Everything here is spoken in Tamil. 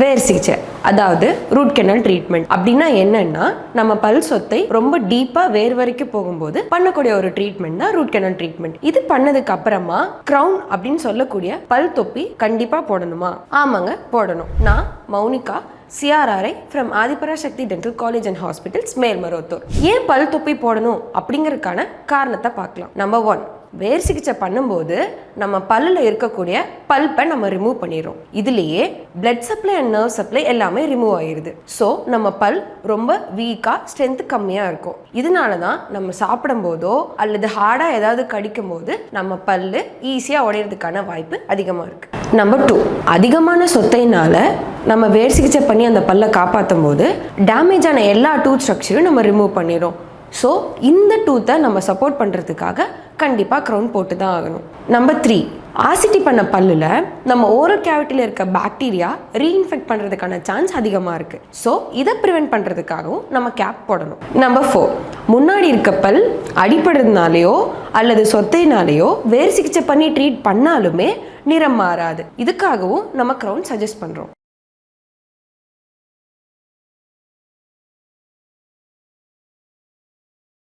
வேர் சிகிச்சை அதாவது ரூட் கெனல் ட்ரீட்மெண்ட் அப்படின்னா என்னன்னா நம்ம பல் சொத்தை ரொம்ப டீப்பா வேர் வரைக்கும் போகும்போது பண்ணக்கூடிய ஒரு ட்ரீட்மெண்ட் தான் ரூட் கெனல் ட்ரீட்மெண்ட் இது பண்ணதுக்கு அப்புறமா கிரவுன் அப்படின்னு சொல்லக்கூடிய பல் தொப்பி கண்டிப்பா போடணுமா? ஆமாங்க போடணும். நான் Mounika CRRI from Adhipara Sakthi dental college and hospitals Melmaruvathur. ஏன் பல் தொப்பி போடணும் அப்படிங்கறதுக்கான காரணத்தை பார்க்கலாம். நம்பர் ஒன் வேர் சிகிச்சை பண்ணும்போது நம்ம பல்லில் இருக்கக்கூடிய பல்பை நம்ம ரிமூவ் பண்ணிடுறோம். இதுலேயே blood supply and nerve supply எல்லாமே ரிமூவ் ஆயிடுது ஸோ நம்ம பல் ரொம்ப வீக்காக ஸ்ட்ரென்த் கம்மியாக இருக்கும். இதனால தான் நம்ம சாப்பிடும் போதோ அல்லது ஹார்டாக ஏதாவது கடிக்கும் போது நம்ம பல்லு ஈஸியாக உடையிறதுக்கான வாய்ப்பு அதிகமாக இருக்கு. நம்பர் டூ அதிகமான சொத்தையினால் நம்ம வேர் சிகிச்சை பண்ணி அந்த பல்லை காப்பாற்றும் போது டேமேஜான எல்லா டூத் ஸ்ட்ரக்சரும் நம்ம ரிமூவ் பண்ணிடுறோம். ஸோ இந்த டூத்தை நம்ம சப்போர்ட் பண்ணுறதுக்காக கண்டிப்பாக க்ரௌன் போட்டு தான் ஆகணும். நம்பர் த்ரீ ஆசிட்டி பண்ண பல்லில் நம்ம ஓரல் கேவிட்டியில் இருக்க பாக்டீரியா ரீஇன்ஃபெக்ட் பண்ணுறதுக்கான சான்ஸ் அதிகமாக இருக்குது ஸோ இதை ப்ரிவெண்ட் பண்ணுறதுக்காகவும் நம்ம கேப் போடணும். நம்பர் ஃபோர் முன்னாடி இருக்க பல் அடிப்படுறதுனாலேயோ அல்லது சொத்தையினாலேயோ வேர் சிகிச்சை பண்ணி ட்ரீட் பண்ணாலுமே நிறம் மாறாது. இதுக்காகவும் நம்ம க்ரௌன் சஜஸ்ட் பண்ணுறோம்